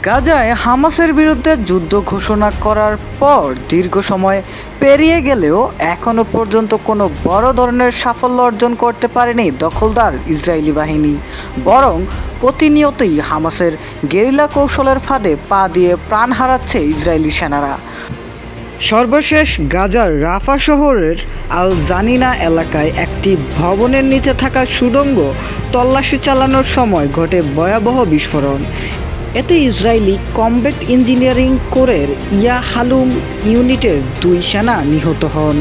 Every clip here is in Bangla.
গাজায় হামাসের বিরুদ্ধে যুদ্ধ ঘোষণা করার পর দীর্ঘ সময় পেরিয়ে গেলেও এখনও পর্যন্ত কোনো বড় ধরনের সাফল্য অর্জন করতে পারেনি দখলদার ইসরায়েলি বাহিনী। বরং প্রতিনিয়তই হামাসের গেরিলা কৌশলের ফাঁদে পা দিয়ে প্রাণ হারাচ্ছে ইসরায়েলি সেনারা। সর্বশেষ গাজার রাফা শহরের আল জানিনা এলাকায় একটি ভবনের নিচে থাকা সুড়ঙ্গ তল্লাশি চালানোর সময় ঘটে ভয়াবহ বিস্ফোরণ। এতে ইসরায়েলি কমব্যাট ইঞ্জিনিয়ারিং কোরের ইয়া হালুম ইউনিটের দুই সেনা নিহত হন।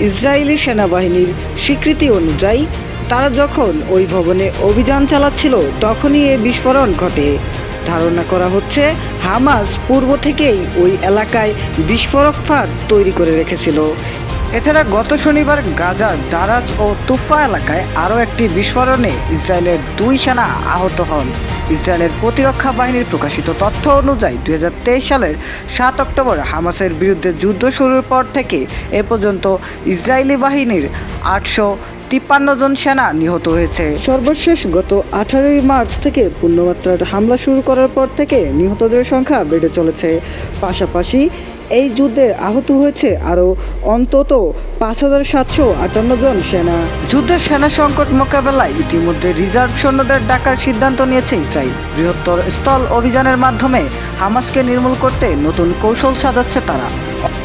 ইসরায়েলি সেনাবাহিনীর স্বীকৃতি অনুযায়ী, তারা যখন ওই ভবনে অভিযান চালাচ্ছিল, তখনই এ বিস্ফোরণ ঘটে। ধারণা করা হচ্ছে, হামাস পূর্ব থেকেই ওই এলাকায় বিস্ফোরক ফাঁদ তৈরি করে রেখেছিল। এছাড়া গত শনিবার গাজার দারাজ ও তুফা এলাকায় আরও একটি বিস্ফোরণে ইসরায়েলের দুই সেনা আহত হন। ইসরায়েলের প্রতিরক্ষা বাহিনীর প্রকাশিত তথ্য অনুযায়ী দুই হাজার তেইশ সালের সাত অক্টোবর হামাসের বিরুদ্ধে যুদ্ধ শুরুর পর থেকে এ পর্যন্ত ইসরায়েলি বাহিনীর আটশো তিপ্পান্ন জন সেনা নিহত হয়েছে। সর্বশেষ গত আঠারোই মার্চ থেকে পূর্ণমাত্রার হামলা শুরু করার পর থেকে নিহতদের সংখ্যা বেড়ে চলেছে। পাশাপাশি এই যুদ্ধে আহত হয়েছে আরও অন্তত পাঁচ হাজার সাতশো আটান্ন জন সেনা। যুদ্ধের সেনা সংকট মোকাবেলায় ইতিমধ্যে রিজার্ভ সৈন্যদের ডাকার সিদ্ধান্ত নিয়েছে ইসরায়েল। বৃহত্তর স্থল অভিযানের মাধ্যমে হামাসকে নির্মূল করতে নতুন কৌশল সাজাচ্ছে তারা।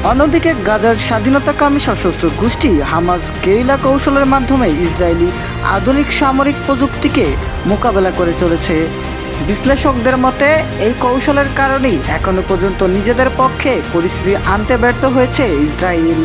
অন্যদিকে গাজার স্বাধীনতাকামী সশস্ত্র গোষ্ঠী হামাজ গেরিলা কৌশলের মাধ্যমে ইসরায়েলি আধুনিক সামরিক প্রযুক্তিকে মোকাবেলা করে চলেছে। বিশ্লেষকদের মতে, এই কৌশলের কারণেই এখনও পর্যন্ত নিজেদের পক্ষে পরিস্থিতি আনতে ব্যর্থ হয়েছে ইসরায়েল।